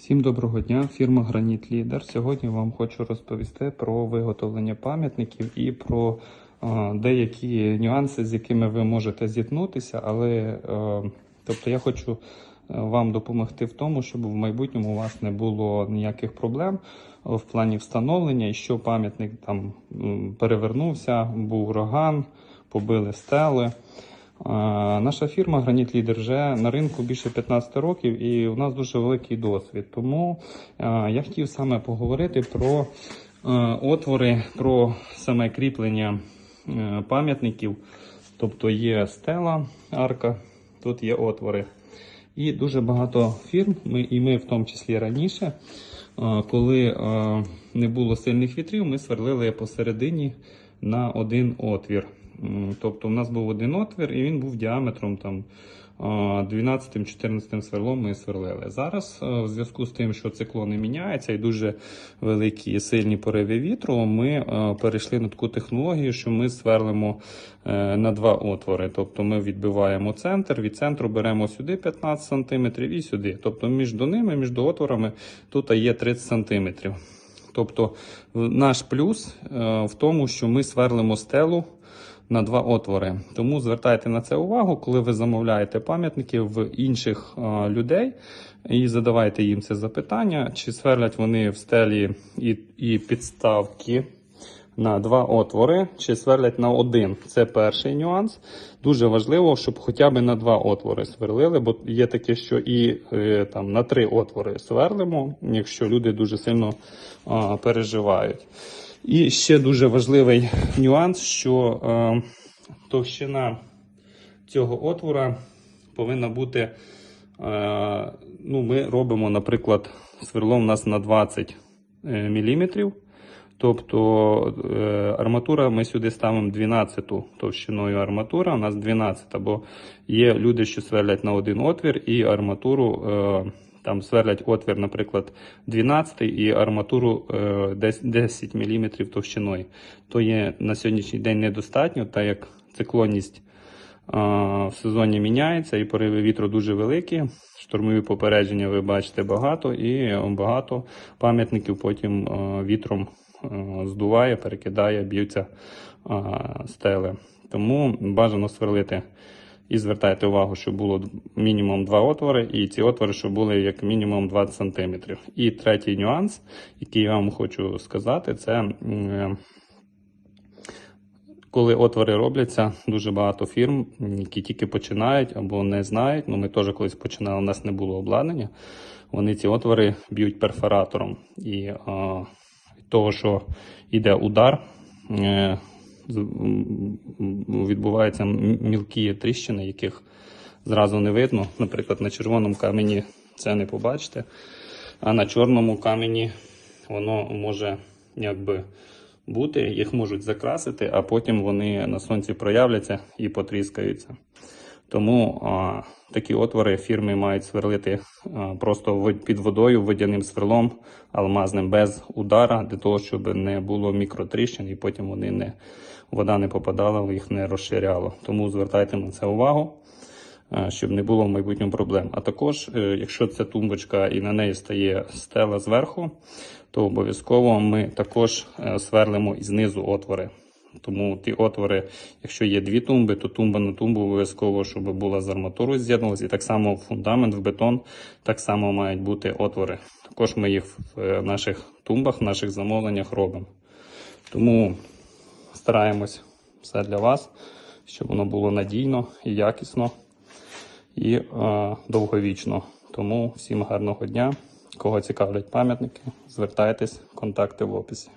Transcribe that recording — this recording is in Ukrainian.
Всім доброго дня, фірма Граніт Лідер. Сьогодні вам хочу розповісти про виготовлення пам'ятників і про е, деякі нюанси, з якими ви можете зіткнутися. Але е, тобто я хочу е, вам допомогти в тому, щоб в майбутньому у вас не було ніяких проблем в плані встановлення, і що пам'ятник там перевернувся, був ураган, побили стели. Наша фірма Граніт Лідер вже на ринку більше 15 років, і у нас дуже великий досвід. Тому я хотів саме поговорити про отвори, про саме кріплення е, пам'ятників. Тобто є стела, арка, тут є отвори. І дуже багато фірм, ми, і ми в тому числі раніше, коли не було сильних вітрів, ми сверлили посередині на один отвір. Тобто у нас був один отвір, і він був діаметром там 12-14 сверлом ми сверлили. Зараз, е, в зв'язку з тим, що циклони міняються і дуже великі сильні пориви вітру, ми е, перейшли на таку технологію, що ми сверлимо е, на два отвори. Тобто ми відбиваємо центр, від центру беремо сюди 15 см і сюди. Тобто між ними, між отворами тут є 30 см. Тобто наш плюс в тому, що ми сверлимо стелу на два отвори. Тому звертайте на це увагу, коли ви замовляєте пам'ятники в інших людей і задавайте їм це запитання, чи сверлять вони в стелі і, і підставки на два отвори, чи сверлять на один. Це перший нюанс. Дуже важливо, щоб хоча б на два отвори сверлили, бо є таке, що і е, там на три отвори сверлимо, якщо люди дуже сильно а, переживають. І ще дуже важливий нюанс, що е, товщина цього отвора повинна бути. Е, ну, ми робимо, наприклад, сверло у нас на 20 мм. Тобто е, арматура ми сюди ставимо 12 товщиною арматура, у нас 12, бо є люди, що сверлять на один отвір, і арматуру е, там сверлять отвір, наприклад, 12 і арматуру е, десь 10 мм товщиною. То є на сьогоднішній день недостатньо, так як циклонність в сезоні міняється і пориви вітру дуже великі. Штормові попередження ви бачите багато, і багато пам'ятників потім вітром здуває, перекидає, б'ються стели. Тому бажано сверлити і звертайте увагу, щоб було мінімум два отвори, і ці отвори, щоб були як мінімум 20 см. І третій нюанс, який я вам хочу сказати, це. коли отвори робляться, дуже багато фірм, які тільки починають або не знають. Ну, ми теж колись починали, у нас не було обладнання. Вони ці отвори б'ють перфоратором. І того, що йде удар, е, відбуваються мілкі тріщини, яких зразу не видно. Наприклад, на червоному камені це не побачите, а на чорному камені воно може якби бути, їх можуть закрасити, а потім вони на сонці проявляться і потріскаються. Тому а, такі отвори фірми мають сверлити а, просто під водою водяним сверлом алмазним без удара, для того, щоб не було мікротріщин і потім вони не, вода не попадала, їх не розширяло. Тому звертайте на це увагу е, щоб не було в майбутньому проблем. А також, е, якщо це тумбочка і на неї стає стела зверху, то обов'язково ми також е, сверлимо і знизу отвори. Тому ті отвори, якщо є дві тумби, то тумба на тумбу обов'язково, щоб була з арматурою з'єдналася. І так само в фундамент, в бетон, так само мають бути отвори. Також ми їх в е, наших тумбах, в наших замовленнях робимо. Тому стараємось все для вас, щоб воно було надійно і якісно і е, довговічно. Тому всім гарного дня. Кого цікавлять пам'ятники, звертайтесь, контакти в описі.